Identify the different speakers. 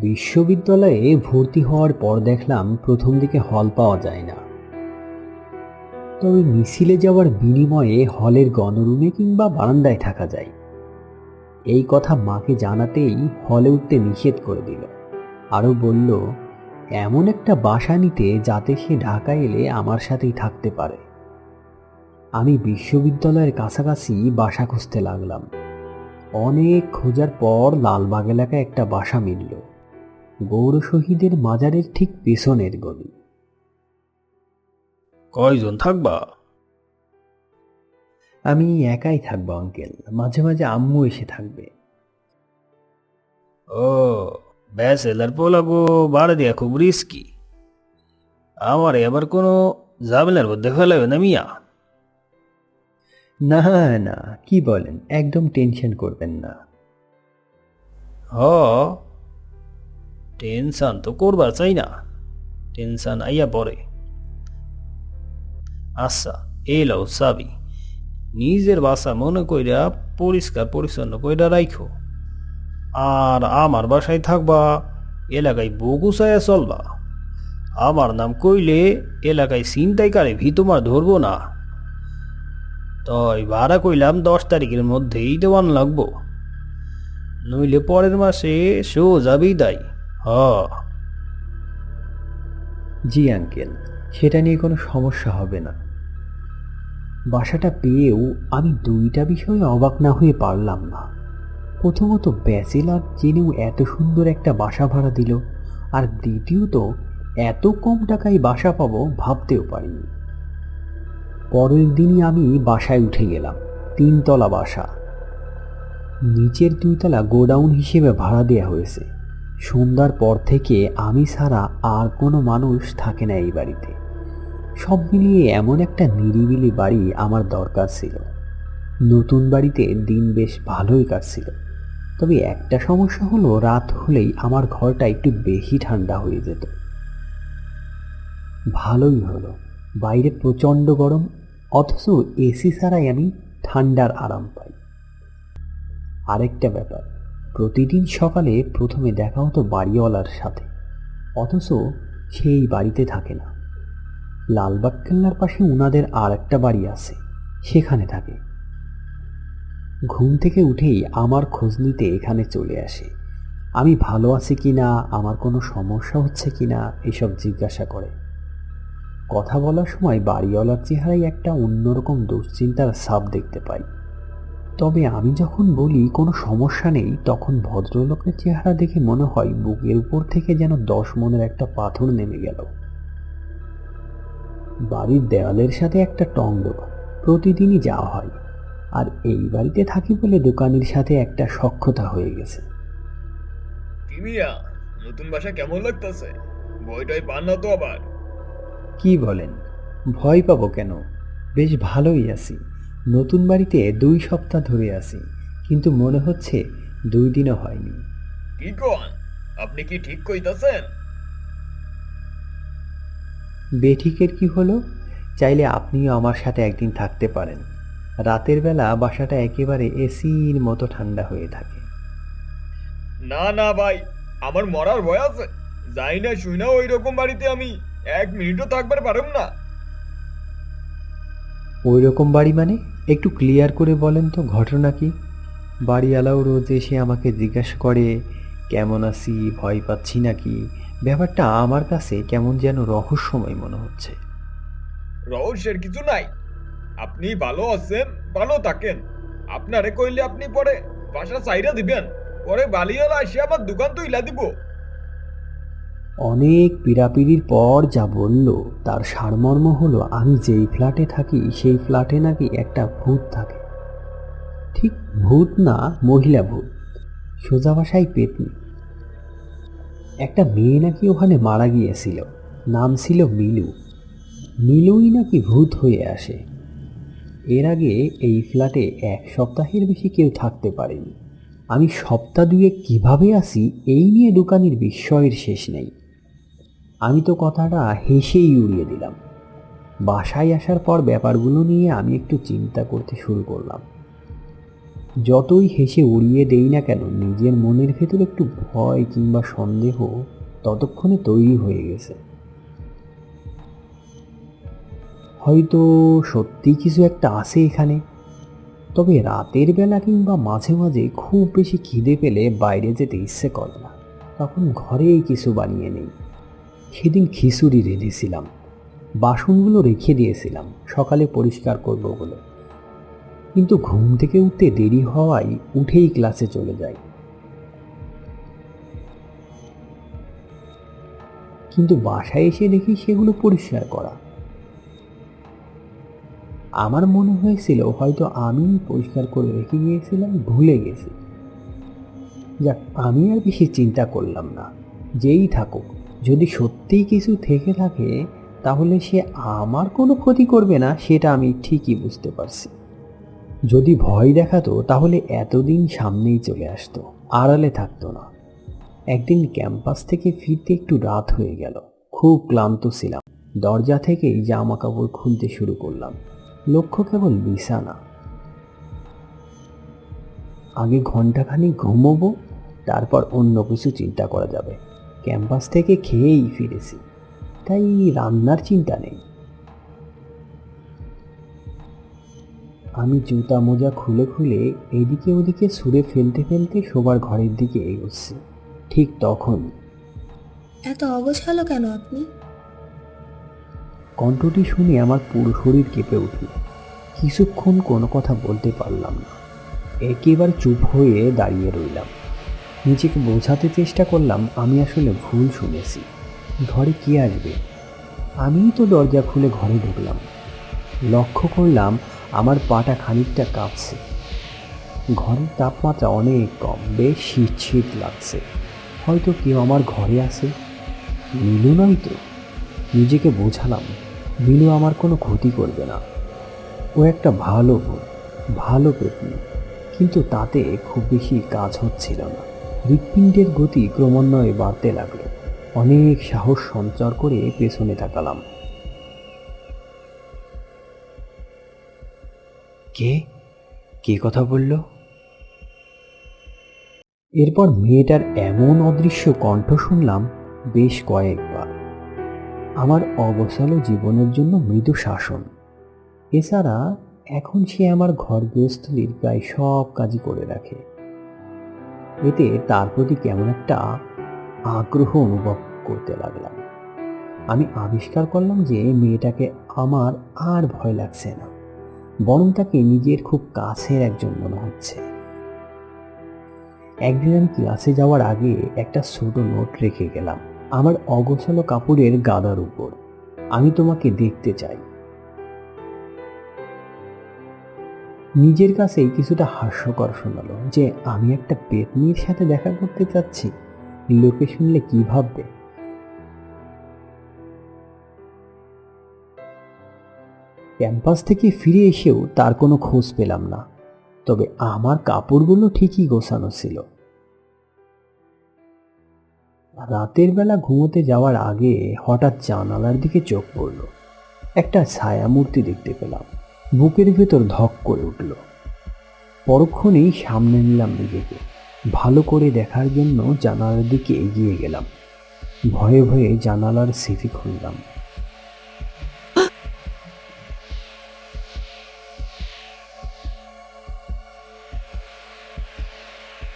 Speaker 1: বিশ্ববিদ্যালয়ে ভর্তি হওয়ার পর দেখলাম প্রথম দিকে হল পাওয়া যায় না। তবে মিছিলে যাওয়ার বিনিময়ে হলের গণরুমে কিংবা বারান্দায় থাকা যায়। এই কথা মাকে জানাতেই হলে উঠতে নিষেধ করে দিল। আরও বলল, এমন একটা বাসা নিতে যাতে সে ঢাকা এলে আমার সাথেই থাকতে পারে। আমি বিশ্ববিদ্যালয়ের কাছাকাছি বাসা খুঁজতে লাগলাম। অনেক খোঁজার পর লালবাগ এলাকায় একটা বাসা মিলল। গৌর শহীদের মাজারের ঠিক পেছনের গলি।
Speaker 2: কয়জন থাকবা?
Speaker 1: আমি একাই থাকব আঙ্কেল। মাঝে মাঝে আম্মু এসে থাকবে।
Speaker 2: ও ব্যাচেলার পোলাগো বাড়া দিয়া খুব রিস্কি আমার এবার কোনো ঝামেলার মধ্যে ফেলাবে না মিয়া?
Speaker 1: না না কি বলেন একদম টেনশন করবেন না।
Speaker 2: হ টেনশন তো করবার চাই না। টেনশন আইয়া পরে আচ্ছা এই লও চাবি। নিজের বাসা মনে কইরা পরিষ্কার পরিচ্ছন্ন কইরা রাইখো। আর আমার বাসায় থাকবা, এলাকায় বগুসায়া চলবা। আমার নাম কইলে এলাকায় ছিনতাইকারে ভি তোমার ধরবো না। তই ভাড়া কইলাম দশ তারিখের মধ্যেই দেওয়ান লাগবো। নইলে পরের মাসে সোজা বিদায়। হ
Speaker 1: জি, আঙ্কেল। সেটা নিয়ে কোনো সমস্যা হবে না। বাসাটা পেয়েও আমি দুইটা বিষয়ে অবাক না হয়ে পারলাম না। প্রথমত, ব্যাচেলার জেনেও এত সুন্দর একটা বাসা ভাড়া দিল, আর দ্বিতীয়ত, এত কম টাকায় বাসা পাবো ভাবতেও পারিনি। পরের দিনই আমি বাসায় উঠে গেলাম, তিনতলা বাসা। নিচের দুইতলা গোডাউন হিসেবে ভাড়া দেওয়া হয়েছে। সন্ধ্যার পর থেকে আমি ছাড়া আর কোনো মানুষ থাকে না এই বাড়িতে। সব মিলিয়ে এমন একটা নিরিবিলি বাড়ি আমার দরকার ছিল। নতুন বাড়িতে দিন বেশ ভালোই কাটছিল। তবে একটা সমস্যা হলো, রাত হলেই আমার ঘরটা একটু বেশি ঠান্ডা হয়ে যেত। ভালোই হলো, বাইরে প্রচণ্ড গরম, অথচ এসি ছাড়াই আমি ঠান্ডার আরাম পাই। আরেকটা ব্যাপার প্রতিদিন সকালে প্রথমে দেখা হতো বাড়িওয়ালার সাথে। অথচ সেই বাড়িতে থাকে না। লালবাগ কেল্লার পাশে উনাদের আর একটা বাড়ি আছে, সেখানে থাকে। ঘুম থেকে উঠেই আমার খোঁজ নিতে এখানে চলে আসে। আমি ভালো আছি কি না, আমার কোনো সমস্যা হচ্ছে কি না, এসব জিজ্ঞাসা করে। কথা বলার সময় বাড়িওয়ালার চেহারায় একটা অন্যরকম দুশ্চিন্তার ছাপ দেখতে পাই। তবে আমি যখন বলি কোনো সমস্যা নেই তখন ভদ্রলোকের চেহারা দেখে মনে হয় বুকের উপর থেকে যেন দশ মনের একটা পাথর নেমে গেল। বাড়ির দেওয়ালের সাথে একটা টং দোকান প্রতিদিনই যাওয়া হয়। আর এই বাড়িতে থাকি বলে দোকানের সাথে একটা সক্ষতা হয়ে গেছে।
Speaker 3: মিয়া? নতুন বাসা কেমন লাগতেছে? বইটই পান না তো আবার।
Speaker 1: কি বলেন? ভয় পাবো কেন? বেশ ভালোই আছি। নতুন বাড়িতে দুই সপ্তাহ ধরে আছি কিন্তু মনে হচ্ছে দুই দিনও হয়নি।
Speaker 3: কি কোন আপনি কি ঠিক কইতাছেন?
Speaker 1: বেঠিকের কি হলো? চাইলে আপনিও আমার সাথে একদিন থাকতে পারেন। রাতের বেলা বাসাটা একেবারে এসির মতো ঠান্ডা হয়ে থাকে।
Speaker 3: না না ভাই আমার মরার ভয় আছে। যাই না শুই না ওই রকম বাড়িতে আমি এক মিনিটও থাকবার পারম না।
Speaker 1: ওই রকম বাড়ি মানে? একটু ক্লিয়ার করে বলেন তো, ঘটনা কি? বাড়িওয়ালাও রোজ এসে আমাকে জিজ্ঞাসা করে, কেমন আছি? ভয় পাচ্ছি নাকি? ব্যাপারটা আমার কাছে কেমন যেন রহস্যময় মনে হচ্ছে।
Speaker 3: রহস্যের কিছু নাই। আপনি ভালো আছেন, ভালো থাকেন। আপনারে কইলে আপনি পরে বাসা চাইরা দিবেন। পরে বালিয়ালা এসে আমার দোকান তো ইলা দিব।
Speaker 1: অনেক পীড়াপিড়ির পর যা বলল, তার সারমর্ম হলো, আমি যেই ফ্ল্যাটে থাকি, সেই ফ্ল্যাটে নাকি একটা ভূত থাকে। ঠিক ভূত না, মহিলা ভূত। সোজা ভাষায় পেতনি। একটা মেয়ে নাকি ওখানে মারা গিয়েছিল, নাম ছিল মিলু। মিলুই নাকি ভূত হয়ে আসে? এর আগে এই ফ্ল্যাটে এক সপ্তাহের বেশি কেউ থাকতে পারেনি। আমি সপ্তাহ দুয়ে কীভাবে আসি, এই নিয়ে দোকানির বিস্ময়ের শেষ নেই। আমি তো কথাটা হেসেই উড়িয়ে দিলাম। বাসায় আসার পর ব্যাপারগুলো নিয়ে আমি একটু চিন্তা করতে শুরু করলাম। যতই হেসে উড়িয়ে দেই না কেন, নিজের মনের ভেতর একটু ভয় কিংবা সন্দেহ ততক্ষণে তৈরি হয়ে গেছে। হয়তো সত্যি কিছু একটা আছে এখানে, তবে রাতের বেলা কিংবা মাঝে মাঝে খুব বেশি খিদে পেলে বাইরে যেতে ইচ্ছে করে না। তখন ঘরেই কিছু বানিয়ে নেই। সেদিন খিচুড়ি রেঁধেছিলাম। বাসনগুলো রেখে দিয়েছিলাম, সকালে পরিষ্কার করব বলে। কিন্তু ঘুম থেকে উঠতে দেরি হওয়ায় উঠেই ক্লাসে চলে যাই। কিন্তু বাসায় এসে দেখি সেগুলো পরিষ্কার করা। আমার মনে হয়েছিল হয়তো আমি পরিষ্কার করে রেখে গিয়েছিলাম, ভুলে গেছি। যাক, আমি আর বেশি চিন্তা করলাম না, যেই থাকুক। যদি সত্যিই কিছু থেকে থাকে, তাহলে সে আমার কোনো ক্ষতি করবে না, সেটা আমি ঠিকই বুঝতে পারছি। যদি ভয় দেখাতো, তাহলে এতদিন সামনেই চলে আসতো, আড়ালে থাকতো না। একদিন ক্যাম্পাস থেকে ফিরতে একটু রাত হয়ে গেল, খুব ক্লান্ত ছিলাম। দরজা থেকেই জামা কাপড় খুলতে শুরু করলাম। লক্ষ্য কেবল বিছানা। আগে ঘন্টাখানিক ঘুমোবো, তারপর অন্য কিছু চিন্তা করা যাবে। ক্যাম্পাস থেকে খেয়েই ফিরেছি তাই রান্নার চিন্তা নেই। আমি জুতা মোজা খুলে খুলে এদিকে ওদিকে ছুঁড়ে ফেলতে ফেলতে শোবার ঘরের দিকে এগোচ্ছি ঠিক তখন।
Speaker 4: এত অগোছালো কেন আপনি?
Speaker 1: কণ্ঠটি শুনে আমার পুরো শরীর কেঁপে উঠল কিছুক্ষণ কোনো কথা বলতে পারলাম না একেবারে চুপ হয়ে দাঁড়িয়ে রইলাম। নিজেকে বোঝাতে চেষ্টা করলাম, আমি আসলে ভুল শুনেছি। ঘরে কে আসবে? আমিই তো দরজা খুলে ঘরে ঢুকলাম। লক্ষ্য করলাম, আমার পাটা খানিকটা কাঁপছে। ঘরের তাপমাত্রা অনেক কম, বেশ শীত শীত লাগছে। হয়তো কেউ আমার ঘরে আছে? নীলু নয় তো? নিজেকে বোঝালাম নীলু আমার কোনো ক্ষতি করবে না। ও একটা ভালো ভালো পেতনি, কিন্তু তাতে খুব বেশি কাজ হচ্ছিল না। হৃৎপিণ্ডের গতি ক্রমান্বয়ে বাড়তে লাগল। অনেক সাহস সঞ্চার করে পেছনে তাকালাম। কে? কে কথা বলল? এরপর মেয়েটার এমন অদৃশ্য কণ্ঠ শুনলাম বেশ কয়েকবার। আমার অবসালো জীবনের জন্য মৃদু শাসন। এছাড়া এখন সে আমার ঘর গৃহস্থলীর প্রায় সব কাজই করে রাখে। এতে তার প্রতি কেমন একটা আগ্রহ অনুভব করতে লাগলাম। আমি আবিষ্কার করলাম যে মেয়েটাকে আমার আর ভয় লাগছে না, বরং তাকে নিজের খুব কাছের একজন মনে হচ্ছে। একদিন আমি ক্লাসে যাওয়ার আগে একটা ছোট নোট রেখে গেলাম, আমার অগোছালো কাপড়ের গাদার উপর। আমি তোমাকে দেখতে চাই। নিজের কাছেই কিছুটা হাস্যকর শোনালো যে, আমি একটা পেতনির সাথে দেখা করতে চাচ্ছি। লোকে শুনলে কি ভাববে? ক্যাম্পাস থেকে ফিরে এসেও তার কোনো খোঁজ পেলাম না। তবে আমার কাপড়গুলো ঠিকই গোছানো ছিল। রাতের বেলা ঘুমোতে যাওয়ার আগে হঠাৎ জানালার দিকে চোখ পড়ল। একটা ছায়া মূর্তি দেখতে পেলাম। বুকের ভেতর ধক করে উঠল। পরক্ষণেই সামনে নিলাম নিজেকে। ভালো করে দেখার জন্য জানালার দিকে এগিয়ে গেলাম। ভয়ে ভয়ে জানালার সিফি খুললাম।